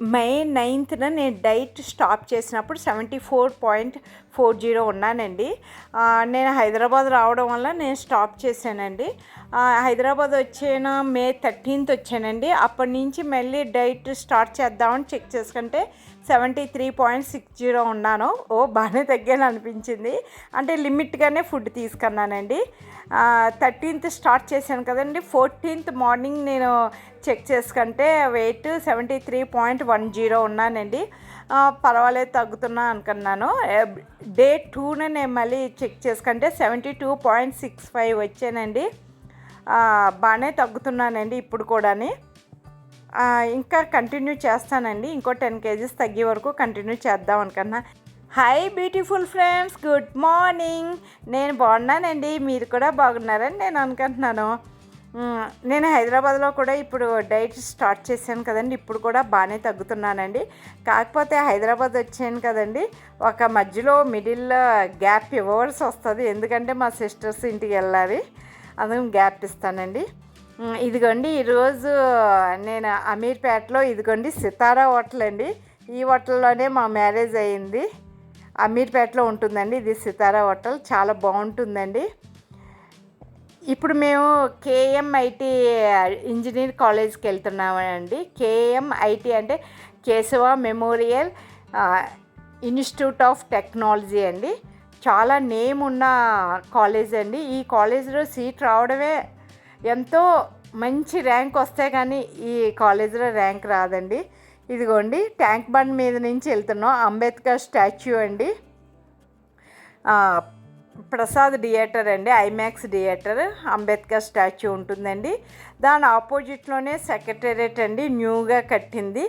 మే నైన్త్న నేను diet stop చేసినప్పుడు seventy four point four zero ఉన్నానండి నేను హైదరాబాద్ రావడం వల్ల నేను స్టాప్ చేశానండి. హైదరాబాద్ వచ్చిన మే థర్టీన్త్ వచ్చానండి. అప్పటి నుంచి మళ్ళీ డైట్ స్టార్ట్ చేద్దామని చెక్ చేసుకుంటే seventy three point six zero ఉన్నాను. ఓ బాగానే తగ్గాను అనిపించింది అంటే లిమిట్గానే ఫుడ్ తీసుకున్నానండి. థర్టీన్త్ స్టార్ట్ చేశాను కదండి. ఫోర్టీన్త్ మార్నింగ్ నేను చెక్ చేసుకుంటే weight seventy three point one zero ఉన్నానండి. పర్వాలేదు తగ్గుతున్నా అనుకున్నాను. డే టూన నేను మళ్ళీ చెక్ చేసుకుంటే seventy two point six five వచ్చానండి. బాగానే తగ్గుతున్నానండి ఇప్పుడు కూడాని. ఇంకా కంటిన్యూ చేస్తానండి. ఇంకో టెన్ కేజీస్ తగ్గే వరకు కంటిన్యూ చేద్దాం అనుకున్నా. Hi beautiful friends good morning నేను బాగున్నానండి. మీరు కూడా బాగున్నారని నేను అనుకుంటున్నాను. నేను హైదరాబాద్లో కూడా ఇప్పుడు డైట్ స్టార్ట్ చేశాను కదండి. ఇప్పుడు కూడా బాగానే తగ్గుతున్నానండి. కాకపోతే హైదరాబాద్ వచ్చాను కదండి. ఒక మధ్యలో మిడిల్ గ్యాప్ ఇవ్వవలసి వస్తుంది. ఎందుకంటే మా సిస్టర్స్ ఇంటికి వెళ్ళాలి. అందుకని గ్యాప్ ఇస్తానండి. ఇదిగోండి ఈరోజు నేను అమీర్పేటలో ఇదిగోండి సితారా హోటల్ అండి. ఈ హోటల్లోనే మా మ్యారేజ్ అయ్యింది అమీర్పేటలో ఉంటుందండి. ఇది సితారా హోటల్. చాలా బాగుంటుందండి. ఇప్పుడు మేము కేఎంఐటి ఇంజనీర్ కాలేజ్కి వెళ్తున్నామండి. కేఎంఐటి అంటే Keshav Memorial Institute of Technology అండి. చాలా నేమ్ ఉన్న కాలేజ్ అండి. ఈ కాలేజీలో సీట్ రావడమే ఎంతో మంచి ర్యాంక్ వస్తే కానీ ఈ కాలేజీలో ర్యాంక్ రాదండి. ఇదిగోండి ట్యాంక్ బండ్ మీద నుంచి వెళ్తున్నాం. అంబేద్కర్ స్టాచ్యూ అండి. ప్రసాద్ థియేటర్ అండి ఐమాక్స్ థియేటర్. అంబేద్కర్ స్టాచ్యూ ఉంటుందండి. దాని ఆపోజిట్లోనే సెక్రటేరియట్ అండి న్యూగా కట్టింది.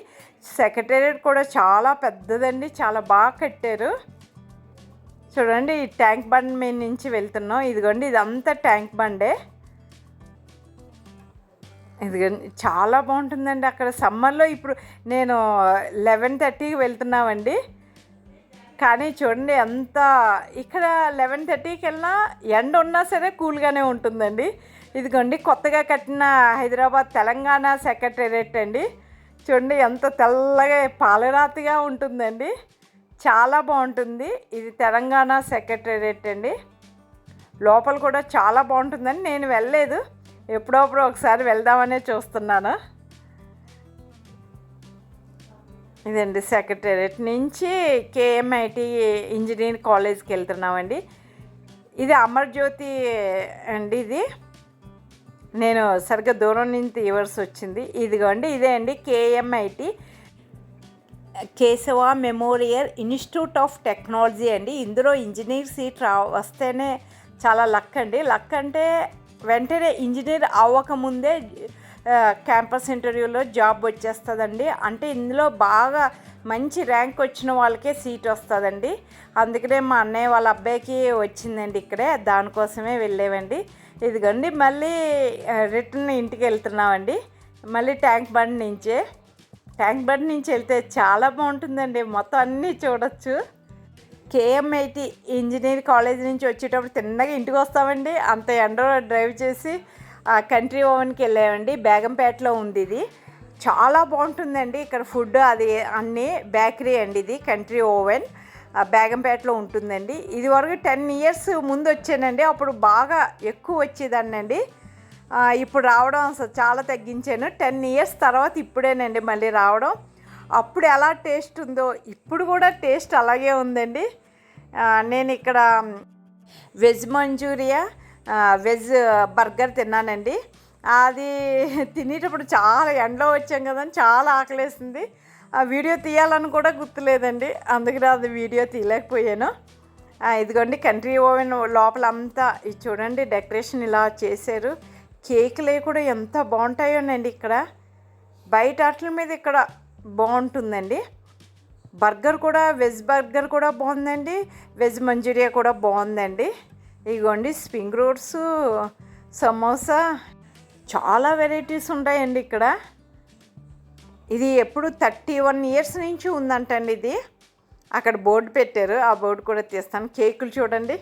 సెక్రటేరియట్ కూడా చాలా పెద్దదండి చాలా బాగా కట్టారు. చూడండి ఈ ట్యాంక్ బండ్ మీద నుంచి వెళ్తున్నాం. ఇదిగోండి ఇదంతా ట్యాంక్ బండే. ఎందుకంటే చాలా బాగుంటుందండి అక్కడ సమ్మర్లో ఇప్పుడు నేను లెవెన్ థర్టీకి వెళ్తున్నామండి. కానీ చూడండి ఎంత ఇక్కడ లెవెన్ థర్టీకి వెళ్ళినా ఎండ ఉన్నా సరే కూల్గానే ఉంటుందండి. ఇదిగోండి కొత్తగా కట్టిన హైదరాబాద్ తెలంగాణ సెక్రటేరియట్ అండి. చూడండి ఎంత తెల్లగా పాలరాతిగా ఉంటుందండి. చాలా బాగుంటుంది. ఇది తెలంగాణ సెక్రటేరియట్ అండి. లోపల కూడా చాలా బాగుంటుందని నేను వెళ్ళలేదు. ఎప్పుడప్పుడు ఒకసారి వెళ్దామనే చూస్తున్నాను. ఇదండి సెక్రటేరియట్ నుంచి కేఎంఐటి ఇంజనీరింగ్ కాలేజ్కి వెళ్తున్నామండి. ఇది అమర్జ్యోతి అండి ఇది. నేను సరిగ్గా దూరం నుంచి తీయవలసి వచ్చింది. ఇదిగోండి ఇదే అండి KMIT. Keshav Memorial Institute of Technology అండి. ఇందులో ఇంజనీర్ సీట్ రా వస్తేనే చాలా లక్ అండి. లక్ అంటే వెంటనే ఇంజనీర్ అవ్వకముందే క్యాంపస్ ఇంటర్వ్యూలో జాబ్ వచ్చేస్తుందండి. అంటే ఇందులో బాగా మంచి ర్యాంక్ వచ్చిన వాళ్ళకే సీట్ వస్తుందండి. అందుకనే మా అన్నయ్య వాళ్ళ అబ్బాయికి వచ్చిందండి ఇక్కడే దానికోసమే వెళ్ళేవండి. ఇదిగండి మళ్ళీ రిటర్న్ ఇంటికి వెళ్తున్నామండి. మళ్ళీ ట్యాంక్ బండ్ నుంచే. ట్యాంక్ బండ్ నుంచి వెళ్తే చాలా బాగుంటుందండి. మొత్తం అన్నీ చూడొచ్చు. కేఎంఐటి ఇంజనీర్ కాలేజ్ నుంచి వచ్చేటప్పుడు తిన్నగా ఇంటికి వస్తామండి. అంత ఎండలో డ్రైవ్ చేసి ఆ కంట్రీ ఓవెన్కి వెళ్ళామండి. బేగంపేటలో ఉంది ఇది. చాలా బాగుంటుందండి. ఇక్కడ ఫుడ్ అది అన్నీ బేకరీ అండి ఇది కంట్రీ ఓవెన్. బేగంపేటలో ఉంటుందండి. ఇది వరకు టెన్ ఇయర్స్ ముందు వచ్చానండి. అప్పుడు బాగా ఎక్కువ వచ్చేదాన్నండి. ఇప్పుడు రావడం అసలు చాలా తగ్గించాను. టెన్ ఇయర్స్ తర్వాత ఇప్పుడేనండి మళ్ళీ రావడం. అప్పుడు ఎలా టేస్ట్ ఉందో ఇప్పుడు కూడా టేస్ట్ అలాగే ఉందండి. నేను ఇక్కడ వెజ్ మంచూరియా వెజ్ బర్గర్ తిన్నానండి. అది తినేటప్పుడు చాలా ఎండలో వచ్చాం కదని చాలా ఆకలేసింది. ఆ వీడియో తీయాలని కూడా గుర్తులేదండి అందుకని అది వీడియో తీయలేకపోయాను. ఇదిగోండి కంట్రీ ఓవెన్ లోపల అంతా ఇది చూడండి డెకరేషన్ ఇలా చేశారు. కేకులే కూడా ఎంత బాగుంటాయోనండి ఇక్కడ. బయట అట్ల మీద ఇక్కడ బాగుంటుందండి. బర్గర్ కూడా వెజ్ బర్గర్ కూడా బాగుందండి. వెజ్ మంచూరియా కూడా బాగుందండి. ఇదిగోండి స్ప్రింగ్ రోడ్స్ సమోసా చాలా వెరైటీస్ ఉంటాయండి ఇక్కడ. ఇది ఎప్పుడు థర్టీ వన్ ఇయర్స్ నుంచి ఉందంటండి ఇది. అక్కడ బోర్డు పెట్టారు. ఆ బోర్డు కూడా తీస్తాను. కేకులు చూడండి.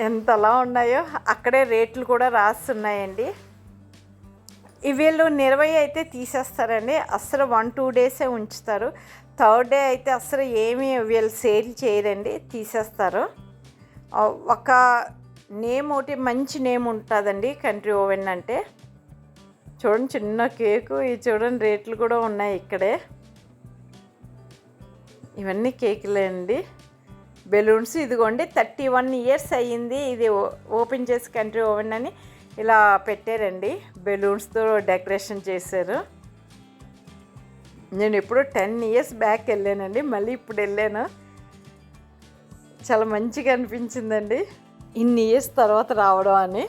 ఎంతలా ఉన్నాయో. అక్కడే రేట్లు కూడా రాస్తున్నాయండి. వీళ్ళు నిర్వహి అయితే తీసేస్తారండి. అసలు వన్ టూ డేసే ఉంచుతారు. థర్డ్ డే అయితే అసలు ఏమీ వీళ్ళు సేల్ చేయరండి. తీసేస్తారు. ఒక నేమ్ ఒకటి మంచి నేమ్ ఉంటుందండి కంట్రీ ఓవెన్ అంటే. చూడండి చిన్న కేకు ఈ చూడండి రేట్లు కూడా ఉన్నాయి ఇక్కడే. ఇవన్నీ కేకులే అండి. బెలూన్స్ ఇదిగోండి థర్టీ వన్ ఇయర్స్ అయ్యింది. ఇది ఓ- ఓపెన్ చేసి కంట్రీ ఓవెన్ అని. ఇలా పెట్టారండి. బెలూన్స్తో డెకరేషన్ చేశారు. నేను ఇప్పుడు టెన్ ఇయర్స్ బ్యాక్ వెళ్ళానండి. మళ్ళీ ఇప్పుడు వెళ్ళాను. చాలా మంచిగా అనిపించిందండి. ఇన్ని ఇయర్స్ తర్వాత రావడం అని.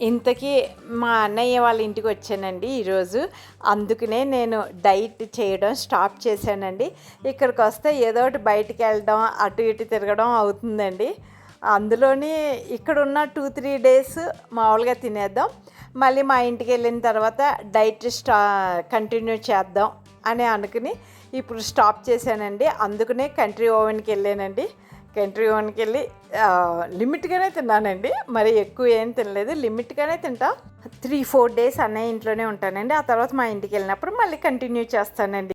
ఇంతకీ మా అన్నయ్య వాళ్ళ ఇంటికి వచ్చానండి ఈరోజు. అందుకనే నేను డైట్ చేయడం స్టాప్ చేశానండి. ఇక్కడికి వస్తే ఏదో ఒకటి బయటికి వెళ్ళడం అటు ఇటు తిరగడం అవుతుందండి. అందులోని ఇక్కడ ఉన్న టూ త్రీ డేస్ మామూలుగా తినేద్దాం. మళ్ళీ మా ఇంటికి వెళ్ళిన తర్వాత డైట్ స్టా కంటిన్యూ చేద్దాం అని అనుకుని ఇప్పుడు స్టాప్ చేశానండి. అందుకనే కంట్రీ ఓవెన్కి వెళ్ళానండి. కంట్రీ ఓవెన్కి వెళ్ళి లిమిట్గానే తిన్నానండి. మరి ఎక్కువ ఏం తినలేదు. లిమిట్గానే తింటా. త్రీ ఫోర్ డేస్ అన్నయ్య ఇంట్లోనే ఉంటానండి. ఆ తర్వాత మా ఇంటికి వెళ్ళినప్పుడు మళ్ళీ కంటిన్యూ చేస్తానండి.